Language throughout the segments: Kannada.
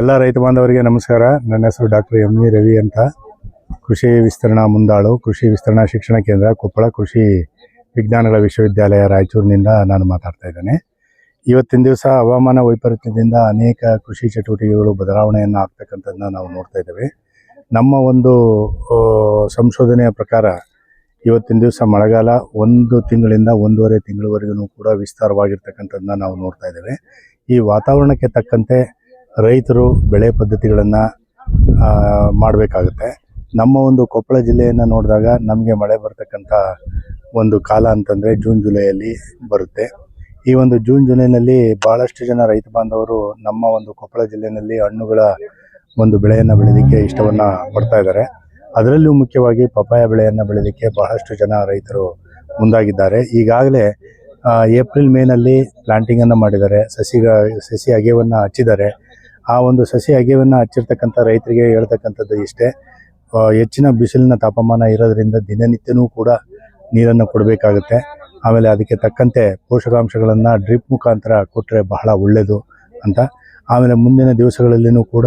ಎಲ್ಲ ರೈತ ಬಾಂಧವರಿಗೆ ನಮಸ್ಕಾರ. ನನ್ನ ಹೆಸರು ಡಾಕ್ಟರ್ ಎಂ ವಿ ರವಿ ಅಂತ. ಕೃಷಿ ವಿಸ್ತರಣಾ ಮುಂದಾಳು. ಕೃಷಿ ವಿಸ್ತರಣಾ ಶಿಕ್ಷಣ ಕೇಂದ್ರ ಕೊಪ್ಪಳ ಕೃಷಿ ವಿಜ್ಞಾನಗಳ ವಿಶ್ವವಿದ್ಯಾಲಯ ರಾಯಚೂರಿನಿಂದ ನಾನು ಮಾತಾಡ್ತಾ ಇದ್ದೇನೆ. ಇವತ್ತಿನ ದಿವಸ ಹವಾಮಾನ ವೈಪರೀತ್ಯದಿಂದ ಅನೇಕ ಕೃಷಿ ಚಟುವಟಿಕೆಗಳು ಬದಲಾವಣೆಯನ್ನು ಆಗ್ತಕ್ಕಂಥದ್ದನ್ನ ನಾವು ನೋಡ್ತಾ ಇದ್ದೇವೆ. ನಮ್ಮ ಒಂದು ಸಂಶೋಧನೆಯ ಪ್ರಕಾರ ಇವತ್ತಿನ ದಿವಸ ಮಳೆಗಾಲ ಒಂದು ತಿಂಗಳಿಂದ ಒಂದೂವರೆ ತಿಂಗಳವರೆಗೂ ಕೂಡ ವಿಸ್ತಾರವಾಗಿರ್ತಕ್ಕಂಥದ್ದನ್ನ ನಾವು ನೋಡ್ತಾ ಇದ್ದೇವೆ. ಈ ವಾತಾವರಣಕ್ಕೆ ತಕ್ಕಂತೆ ರೈತರು ಬೆಳೆ ಪದ್ಧತಿಗಳನ್ನು ಮಾಡಬೇಕಾಗುತ್ತೆ. ನಮ್ಮ ಒಂದು ಕೊಪ್ಪಳ ಜಿಲ್ಲೆಯನ್ನು ನೋಡಿದಾಗ ನಮಗೆ ಮಳೆ ಬರ್ತಕ್ಕಂಥ ಒಂದು ಕಾಲ ಅಂತಂದರೆ ಜೂನ್ ಜುಲೈಯಲ್ಲಿ ಬರುತ್ತೆ. ಈ ಒಂದು ಜೂನ್ ಜುಲೈನಲ್ಲಿ ಭಾಳಷ್ಟು ಜನ ರೈತ ಬಾಂಧವರು ನಮ್ಮ ಒಂದು ಕೊಪ್ಪಳ ಜಿಲ್ಲೆಯಲ್ಲಿ ಹಣ್ಣುಗಳ ಒಂದು ಬೆಳೆಯನ್ನು ಬೆಳೀಲಿಕ್ಕೆ ಇಷ್ಟವನ್ನು ಪಡ್ತಾ ಇದ್ದಾರೆ. ಅದರಲ್ಲೂ ಮುಖ್ಯವಾಗಿ ಪಪಾಯ ಬೆಳೆಯನ್ನು ಬೆಳೀಲಿಕ್ಕೆ ಬಹಳಷ್ಟು ಜನ ರೈತರು ಮುಂದಾಗಿದ್ದಾರೆ. ಈಗಾಗಲೇ ಏಪ್ರಿಲ್ ಮೇನಲ್ಲಿ ಪ್ಲಾಂಟಿಂಗನ್ನು ಮಾಡಿದ್ದಾರೆ. ಸಸಿಗ ಸಸಿ ಅಗೆವನ್ನು ಹಚ್ಚಿದ್ದಾರೆ. ಆ ಒಂದು ಸಸಿ ಅಗೆವನ್ನು ಹಚ್ಚಿರ್ತಕ್ಕಂಥ ರೈತರಿಗೆ ಹೇಳ್ತಕ್ಕಂಥದ್ದು ಇಷ್ಟೇ. ಹೆಚ್ಚಿನ ಬಿಸಿಲಿನ ತಾಪಮಾನ ಇರೋದ್ರಿಂದ ದಿನನಿತ್ಯನೂ ಕೂಡ ನೀರನ್ನು ಕೊಡಬೇಕಾಗುತ್ತೆ. ಆಮೇಲೆ ಅದಕ್ಕೆ ತಕ್ಕಂತೆ ಪೋಷಕಾಂಶಗಳನ್ನು ಡ್ರಿಪ್ ಮುಖಾಂತರ ಕೊಟ್ಟರೆ ಬಹಳ ಒಳ್ಳೆಯದು ಅಂತ. ಆಮೇಲೆ ಮುಂದಿನ ದಿವಸಗಳಲ್ಲಿಯೂ ಕೂಡ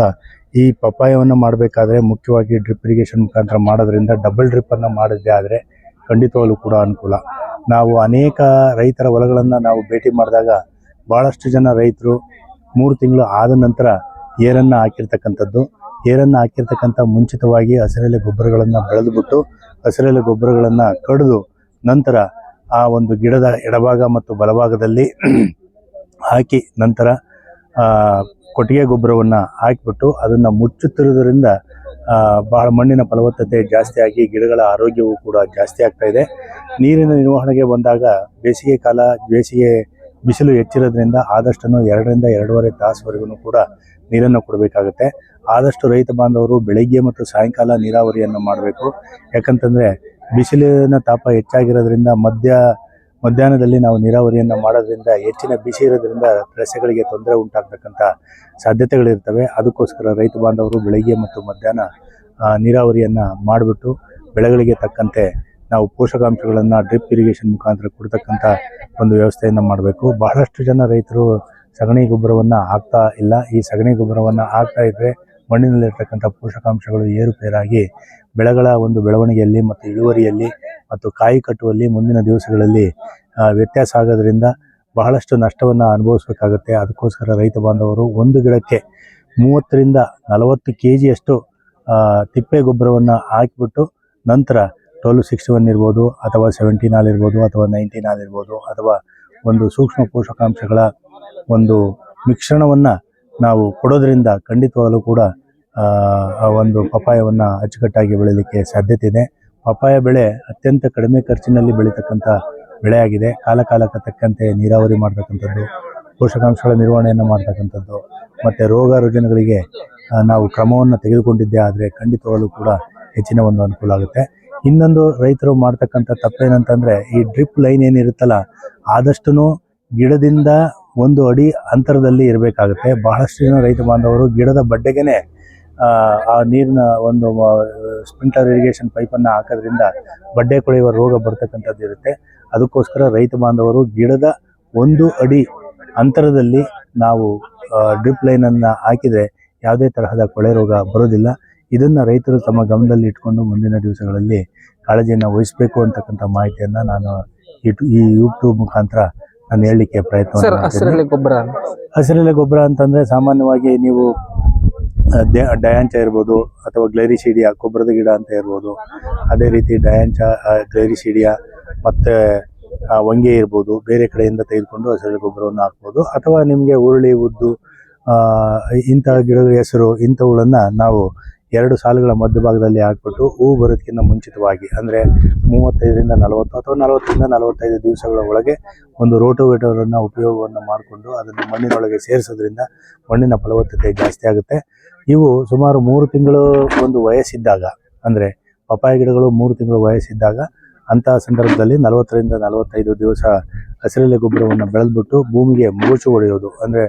ಈ ಪಪ್ಪಾಯವನ್ನು ಮಾಡಬೇಕಾದ್ರೆ ಮುಖ್ಯವಾಗಿ ಡ್ರಿಪ್ ಇರಿಗೇಷನ್ ಮುಖಾಂತರ ಮಾಡೋದ್ರಿಂದ ಡಬಲ್ ಡ್ರಿಪ್ಪನ್ನು ಮಾಡಿದ್ದೆ ಆದರೆ ಖಂಡಿತವಾಗಲೂ ಕೂಡ ಅನುಕೂಲ. ನಾವು ಅನೇಕ ರೈತರ ಹೊಲಗಳನ್ನು ನಾವು ಭೇಟಿ ಮಾಡಿದಾಗ ಭಾಳಷ್ಟು ಜನ ರೈತರು ಮೂರು ತಿಂಗಳು ಆದ ನಂತರ ಏರನ್ನು ಹಾಕಿರ್ತಕ್ಕಂಥದ್ದು. ಏರನ್ನು ಹಾಕಿರ್ತಕ್ಕಂಥ ಮುಂಚಿತವಾಗಿ ಹಸಿರೆಲೆ ಗೊಬ್ಬರಗಳನ್ನು ಬೆಳೆದುಬಿಟ್ಟು ಹಸಿರೆಲೆ ಗೊಬ್ಬರಗಳನ್ನು ಕಡಿದು ನಂತರ ಆ ಒಂದು ಗಿಡದ ಎಡಭಾಗ ಮತ್ತು ಬಲಭಾಗದಲ್ಲಿ ಹಾಕಿ ನಂತರ ಕೊಟ್ಟಿಗೆ ಗೊಬ್ಬರವನ್ನು ಹಾಕಿಬಿಟ್ಟು ಅದನ್ನು ಮುಚ್ಚುತ್ತಿರುವುದರಿಂದ ಭಾಳ ಮಣ್ಣಿನ ಫಲವತ್ತತೆ ಜಾಸ್ತಿ ಆಗಿ ಗಿಡಗಳ ಆರೋಗ್ಯವು ಕೂಡ ಜಾಸ್ತಿ ಆಗ್ತಾ ಇದೆ. ನೀರಿನ ನಿರ್ವಹಣೆಗೆ ಬಂದಾಗ ಬೇಸಿಗೆ ಕಾಲ, ಬೇಸಿಗೆ ಬಿಸಿಲು ಹೆಚ್ಚಿರೋದ್ರಿಂದ ಆದಷ್ಟು ಎರಡರಿಂದ ಎರಡೂವರೆ ತಾಸುವರೆಗೂ ಕೂಡ ನೀರನ್ನು ಕೊಡಬೇಕಾಗುತ್ತೆ. ಆದಷ್ಟು ರೈತ ಬಾಂಧವರು ಬೆಳಗ್ಗೆ ಮತ್ತು ಸಾಯಂಕಾಲ ನೀರಾವರಿಯನ್ನು ಮಾಡಬೇಕು. ಯಾಕಂತಂದರೆ ಬಿಸಿಲಿನ ತಾಪ ಹೆಚ್ಚಾಗಿರೋದ್ರಿಂದ ಮಧ್ಯ, ಮಧ್ಯಾಹ್ನದಲ್ಲಿ ನಾವು ನೀರಾವರಿಯನ್ನು ಮಾಡೋದ್ರಿಂದ ಹೆಚ್ಚಿನ ಬಿಸಿ ಇರೋದ್ರಿಂದ ಸಸ್ಯಗಳಿಗೆ ತೊಂದರೆ ಉಂಟಾಗ್ತಕ್ಕಂಥ ಸಾಧ್ಯತೆಗಳಿರ್ತವೆ. ಅದಕ್ಕೋಸ್ಕರ ರೈತ ಬಾಂಧವರು ಬೆಳಗ್ಗೆ ಮತ್ತು ಮಧ್ಯಾಹ್ನ ನೀರಾವರಿಯನ್ನು ಮಾಡಿಬಿಟ್ಟು ಬೆಳೆಗಳಿಗೆ ತಕ್ಕಂತೆ ನಾವು ಪೋಷಕಾಂಶಗಳನ್ನು ಡ್ರಿಪ್ ಇರಿಗೇಷನ್ ಮುಖಾಂತರ ಕೊಡ್ತಕ್ಕಂಥ ಒಂದು ವ್ಯವಸ್ಥೆಯನ್ನು ಮಾಡಬೇಕು. ಬಹಳಷ್ಟು ಜನ ರೈತರು ಸಗಣಿ ಗೊಬ್ಬರವನ್ನು ಹಾಕ್ತಾ ಇಲ್ಲ. ಈ ಸಗಣಿ ಗೊಬ್ಬರವನ್ನು ಹಾಕ್ತಾ ಇದ್ದರೆ ಮಣ್ಣಿನಲ್ಲಿರ್ತಕ್ಕಂಥ ಪೋಷಕಾಂಶಗಳು ಏರುಪೇರಾಗಿ ಬೆಳೆಗಳ ಒಂದು ಬೆಳವಣಿಗೆಯಲ್ಲಿ ಮತ್ತು ಇಳುವರಿಯಲ್ಲಿ ಮತ್ತು ಕಾಯಿ ಕಟ್ಟುವಲ್ಲಿ ಮುಂದಿನ ದಿವಸಗಳಲ್ಲಿ ವ್ಯತ್ಯಾಸ ಆಗೋದ್ರಿಂದ ಬಹಳಷ್ಟು ನಷ್ಟವನ್ನು ಅನುಭವಿಸಬೇಕಾಗುತ್ತೆ. ಅದಕ್ಕೋಸ್ಕರ ರೈತ ಬಾಂಧವರು ಒಂದು ಗಿಡಕ್ಕೆ ಮೂವತ್ತರಿಂದ ನಲವತ್ತು ಕೆ ಜಿಯಷ್ಟು ತಿಪ್ಪೆ ಗೊಬ್ಬರವನ್ನು ಹಾಕಿಬಿಟ್ಟು ನಂತರ ಟ್ವೆಲ್ ಸಿಕ್ಸ್ಟಿ ಒನ್ ಇರ್ಬೋದು ಅಥವಾ ಸೆವೆಂಟೀನ್ ಆಲ್ ಇರ್ಬೋದು ಅಥವಾ ನೈನ್ಟೀನ್ ಆಲ್ ಇರ್ಬೋದು ಅಥವಾ ಒಂದು ಸೂಕ್ಷ್ಮ ಪೋಷಕಾಂಶಗಳ ಒಂದು ಮಿಶ್ರಣವನ್ನು ನಾವು ಕೊಡೋದ್ರಿಂದ ಖಂಡಿತವಾಗಲೂ ಕೂಡ ಆ, ಒಂದು ಪಪಾಯವನ್ನು ಅಚ್ಚುಕಟ್ಟಾಗಿ ಬೆಳೀಲಿಕ್ಕೆ ಸಾಧ್ಯತೆ ಇದೆ ಪಪಾಯ ಬೆಳೆ ಅತ್ಯಂತ ಕಡಿಮೆ ಖರ್ಚಿನಲ್ಲಿ ಬೆಳೀತಕ್ಕಂಥ ಬೆಳೆಯಾಗಿದೆ. ಕಾಲ ಕಾಲಕ್ಕೆ ತಕ್ಕಂತೆ ನೀರಾವರಿ ಮಾಡ್ತಕ್ಕಂಥದ್ದು ಪೋಷಕಾಂಶಗಳ ನಿರ್ವಹಣೆಯನ್ನು ಮಾಡ್ತಕ್ಕಂಥದ್ದು ಮತ್ತು ರೋಗ ರುಜಿನಗಳಿಗೆ ನಾವು ಕ್ರಮವನ್ನು ತೆಗೆದುಕೊಂಡಿದ್ದೆ ಆದರೆ ಖಂಡಿತವಾಗಲೂ ಕೂಡ ಹೆಚ್ಚಿನ ಒಂದು ಅನುಕೂಲ ಆಗುತ್ತೆ. ಇನ್ನೊಂದು ರೈತರು ಮಾಡ್ತಕ್ಕಂಥ ತಪ್ಪೇನಂತಂದರೆ ಈ ಡ್ರಿಪ್ ಲೈನ್ ಏನಿರುತ್ತಲ್ಲ ಆದಷ್ಟು ಗಿಡದಿಂದ ಒಂದು ಅಡಿ ಅಂತರದಲ್ಲಿ ಇರಬೇಕಾಗುತ್ತೆ. ಬಹಳಷ್ಟು ಜನ ರೈತ ಬಾಂಧವರು ಗಿಡದ ಬಡ್ಡೆಗೆನೆ ಆ, ನೀರಿನ ಒಂದು ಸ್ಪ್ರಿಂಕ್ಲರ್ ಇರಿಗೇಷನ್ ಪೈಪನ್ನು ಹಾಕೋದ್ರಿಂದ ಬಡ್ಡೆ ಕೊಳೆಯುವ ರೋಗ ಬರ್ತಕ್ಕಂಥದ್ದು ಇರುತ್ತೆ. ಅದಕ್ಕೋಸ್ಕರ ರೈತ ಬಾಂಧವರು ಗಿಡದ ಒಂದು ಅಡಿ ಅಂತರದಲ್ಲಿ ನಾವು ಡ್ರಿಪ್ ಲೈನನ್ನು ಹಾಕಿದರೆ ಯಾವುದೇ ತರಹದ ಕೊಳೆ ರೋಗ ಬರೋದಿಲ್ಲ. ಇದನ್ನು ರೈತರು ತಮ್ಮ ಗಮನದಲ್ಲಿ ಇಟ್ಕೊಂಡು ಮುಂದಿನ ದಿವಸಗಳಲ್ಲಿ ಕಾಳಜಿಯನ್ನು ವಹಿಸಬೇಕು ಅಂತಕ್ಕಂಥ ಮಾಹಿತಿಯನ್ನು ನಾನು ಈ- ಈ ಯೂಟ್ಯೂಬ್ ಮುಖಾಂತರ ನಾನು ಹೇಳಲಿಕ್ಕೆ ಪ್ರಯತ್ನ ಹಸಿರಲ್ಲಿ ಗೊಬ್ಬರ ಹಸಿರೆಲೆ ಗೊಬ್ಬರ ಅಂತಂದರೆ ಸಾಮಾನ್ಯವಾಗಿ ನೀವು ಡಯಾಂಚ ಇರ್ಬೋದು ಅಥವಾ ಗ್ಲೈರಿಸೀಡಿಯಾ ಗೊಬ್ಬರದ ಗಿಡ ಅಂತ ಇರ್ಬೋದು. ಅದೇ ರೀತಿ ಡಯಾಂಚ ಗ್ಲೇರಿ ಗ್ಲೈರಿಸೀಡಿಯಾ ಮತ್ತು ವಂಗೆ ಇರ್ಬೋದು. ಬೇರೆ ಕಡೆಯಿಂದ ತೆಗೆದುಕೊಂಡು ಹಸಿರೆಲೆ ಗೊಬ್ಬರವನ್ನು ಹಾಕ್ಬೋದು. ಅಥವಾ ನಿಮಗೆ ಹುರುಳಿ ಉದ್ದು ಇಂಥ ಗಿಡಗಳ ಹೆಸರು ಇಂಥವುಗಳನ್ನು ನಾವು ಎರಡು ಸಾಲುಗಳ ಮಧ್ಯಭಾಗದಲ್ಲಿ ಹಾಕ್ಬಿಟ್ಟು ಹೂ ಬರೋದಕ್ಕಿಂತ ಮುಂಚಿತವಾಗಿ, ಅಂದರೆ ಮೂವತ್ತೈದರಿಂದ ನಲವತ್ತು ಅಥವಾ ನಲವತ್ತರಿಂದ ನಲವತ್ತೈದು ದಿವಸಗಳ ಒಳಗೆ ಒಂದು ರೋಟೋವೇಟರನ್ನು ಉಪಯೋಗವನ್ನು ಮಾಡಿಕೊಂಡು ಅದನ್ನು ಮಣ್ಣಿನೊಳಗೆ ಸೇರಿಸೋದ್ರಿಂದ ಮಣ್ಣಿನ ಫಲವತ್ತತೆ ಜಾಸ್ತಿ ಆಗುತ್ತೆ. ಇವು ಸುಮಾರು ಮೂರು ತಿಂಗಳು ಒಂದು ವಯಸ್ಸಿದ್ದಾಗ, ಅಂದರೆ ಪಪಾಯ ಗಿಡಗಳು ಮೂರು ತಿಂಗಳು ವಯಸ್ಸಿದ್ದಾಗ, ಅಂತಹ ಸಂದರ್ಭದಲ್ಲಿ ನಲವತ್ತರಿಂದ ನಲವತ್ತೈದು ದಿವಸ ಹಸಿರೆಲೆ ಗೊಬ್ಬರವನ್ನು ಬೆಳೆದ್ಬಿಟ್ಟು ಭೂಮಿಗೆ ಮೂಚು ಹೊಡೆಯೋದು, ಅಂದರೆ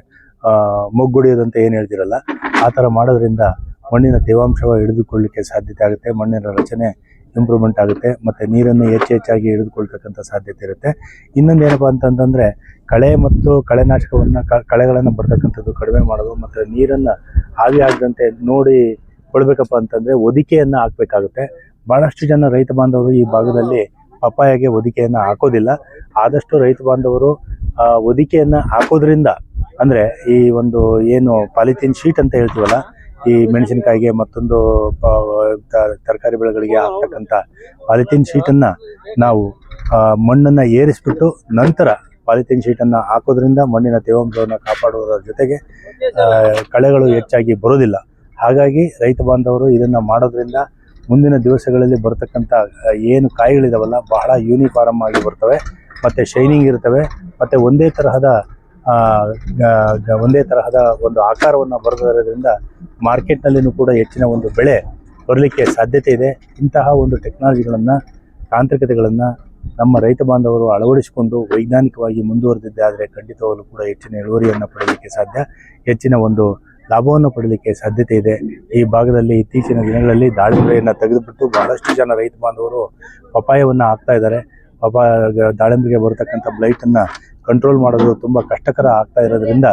ಅಂತ ಏನು ಹೇಳ್ತಿರಲ್ಲ, ಆ ಥರ ಮಾಡೋದ್ರಿಂದ ಮಣ್ಣಿನ ತೇವಾಂಶ ಹಿಡಿದುಕೊಳ್ಳಲಿಕ್ಕೆ ಸಾಧ್ಯತೆ ಆಗುತ್ತೆ ಮಣ್ಣಿನ ರಚನೆ ಇಂಪ್ರೂವ್ಮೆಂಟ್ ಆಗುತ್ತೆ ಮತ್ತು ನೀರನ್ನು ಹೆಚ್ಚು ಹೆಚ್ಚಾಗಿ ಹಿಡಿದುಕೊಳ್ತಕ್ಕಂಥ ಸಾಧ್ಯತೆ ಇರುತ್ತೆ. ಇನ್ನೊಂದು ಏನಪ್ಪ ಅಂತಂತಂದರೆ ಕಳೆ ಮತ್ತು ಕಳೆನಾಶಕವನ್ನು ಕಳೆಗಳನ್ನು ಬರ್ತಕ್ಕಂಥದ್ದು ಕಡಿಮೆ ಮಾಡೋದು ಮತ್ತು ನೀರನ್ನು ಹಾವಿ ಆಗದಂತೆ ನೋಡಿ ಕೊಳ್ಬೇಕಪ್ಪ ಅಂತಂದರೆ ಹೊದಿಕೆಯನ್ನು ಹಾಕಬೇಕಾಗುತ್ತೆ. ಭಾಳಷ್ಟು ಜನ ರೈತ ಬಾಂಧವರು ಈ ಭಾಗದಲ್ಲಿ ಪಪ್ಪಾಯಗೆ ಹೊದಿಕೆಯನ್ನು ಹಾಕೋದಿಲ್ಲ. ಆದಷ್ಟು ರೈತ ಬಾಂಧವರು ಆ, ಹೊದಿಕೆಯನ್ನು ಹಾಕೋದ್ರಿಂದ ಅಂದರೆ ಈ ಒಂದು ಏನು ಪಾಲಿಥೀನ್ ಶೀಟ್ ಅಂತ ಹೇಳ್ತೀವಲ್ಲ ಈ ಮೆಣಸಿನಕಾಯಿಗೆ ಮತ್ತೊಂದು ತರಕಾರಿ ಬೆಳೆಗಳಿಗೆ ಹಾಕ್ತಕ್ಕಂಥ ಪಾಲಿಥೀನ್ ಶೀಟನ್ನು ನಾವು ಮಣ್ಣನ್ನು ಏರಿಸ್ಬಿಟ್ಟು ನಂತರ ಪಾಲಿಥೀನ್ ಶೀಟನ್ನು ಹಾಕೋದ್ರಿಂದ ಮಣ್ಣಿನ ತೇವಾಂಶವನ್ನು ಕಾಪಾಡುವುದರ ಜೊತೆಗೆ ಕಳೆಗಳು ಹೆಚ್ಚಾಗಿ ಬರೋದಿಲ್ಲ. ಹಾಗಾಗಿ ರೈತ ಬಾಂಧವರು ಇದನ್ನು ಮಾಡೋದ್ರಿಂದ ಮುಂದಿನ ದಿವಸಗಳಲ್ಲಿ ಬರ್ತಕ್ಕಂಥ ಏನು ಕಾಯಿಗಳಿದಾವಲ್ಲ ಬಹಳ ಯೂನಿಫಾರ್ಮ್ ಆಗಿ ಬರ್ತವೆ ಮತ್ತು ಶೈನಿಂಗ್ ಇರ್ತವೆ ಮತ್ತು ಒಂದೇ ತರಹದ ಒಂದೇ ತರಹದ ಒಂದು ಆಕಾರವನ್ನು ಬರೆದಿರೋದ್ರಿಂದ ಮಾರ್ಕೆಟ್ನಲ್ಲಿನೂ ಕೂಡ ಹೆಚ್ಚಿನ ಒಂದು ಬೆಳೆ ಬರಲಿಕ್ಕೆ ಸಾಧ್ಯತೆ ಇದೆ. ಇಂತಹ ಒಂದು ಟೆಕ್ನಾಲಜಿಗಳನ್ನು ತಾಂತ್ರಿಕತೆಗಳನ್ನು ನಮ್ಮ ರೈತ ಬಾಂಧವರು ಅಳವಡಿಸಿಕೊಂಡು ವೈಜ್ಞಾನಿಕವಾಗಿ ಮುಂದುವರೆದಿದ್ದೆ ಆದರೆ ಖಂಡಿತವಾಗಲೂ ಕೂಡ ಹೆಚ್ಚಿನ ಇಳುವರಿಯನ್ನು ಪಡೆಯಲಿಕ್ಕೆ ಸಾಧ್ಯ. ಹೆಚ್ಚಿನ ಒಂದು ಲಾಭವನ್ನು ಪಡೆಯಲಿಕ್ಕೆ ಸಾಧ್ಯತೆ ಇದೆ. ಈ ಭಾಗದಲ್ಲಿ ಇತ್ತೀಚಿನ ದಿನಗಳಲ್ಲಿ ದಾಳಿಂಬೆಯನ್ನು ತೆಗೆದುಬಿಟ್ಟು ಬಹಳಷ್ಟು ಜನ ರೈತ ಬಾಂಧವರು ಪಪಾಯವನ್ನು ಹಾಕ್ತಾ ಇದ್ದಾರೆ. ಪಪಾಯ ದಾಳಿಂಬೆಗೆ ಬರತಕ್ಕಂಥ ಬ್ಲೈಟನ್ನು ಕಂಟ್ರೋಲ್ ಮಾಡೋದು ತುಂಬ ಕಷ್ಟಕರ ಆಗ್ತಾ ಇರೋದ್ರಿಂದ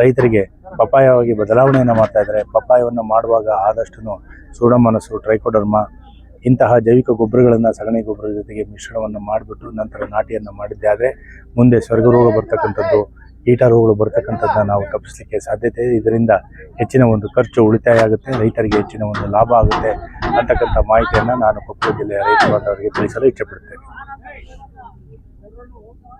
ರೈತರಿಗೆ ಪಪ್ಪಾಯವಾಗಿ ಬದಲಾವಣೆಯನ್ನು ಮಾಡ್ತಾ ಇದ್ದಾರೆ. ಪಪಾಯವನ್ನು ಮಾಡುವಾಗ ಆದಷ್ಟು ಸೂಡಮನಸ್ಸು ಟ್ರೈಕೋಡರ್ಮ ಇಂತಹ ಜೈವಿಕ ಗೊಬ್ಬರಗಳನ್ನು ಸಗಣಿ ಗೊಬ್ಬರದ ಜೊತೆಗೆ ಮಿಶ್ರಣವನ್ನು ಮಾಡಿಬಿಟ್ಟು ನಂತರ ನಾಟಿಯನ್ನು ಮಾಡಿದ್ದೇ ಆದರೆ ಮುಂದೆ ಸ್ವರ್ಗರೋಗ ಬರ್ತಕ್ಕಂಥದ್ದು ಕೀಟ ರೋಗಗಳು ಬರ್ತಕ್ಕಂಥದ್ದನ್ನ ನಾವು ತಪ್ಪಿಸಲಿಕ್ಕೆ ಸಾಧ್ಯತೆ ಇದೆ. ಇದರಿಂದ ಹೆಚ್ಚಿನ ಒಂದು ಖರ್ಚು ಉಳಿತಾಯ ಆಗುತ್ತೆ, ರೈತರಿಗೆ ಹೆಚ್ಚಿನ ಒಂದು ಲಾಭ ಆಗುತ್ತೆ ಅಂತಕ್ಕಂಥ ಮಾಹಿತಿಯನ್ನು ನಾನು ಕೊಪ್ಪಳ ಜಿಲ್ಲೆಯ ರೈತ ಬಾಂಧವರಿಗೆ ತಿಳಿಸಲು ಇಚ್ಛೆಪಡುತ್ತೇನೆ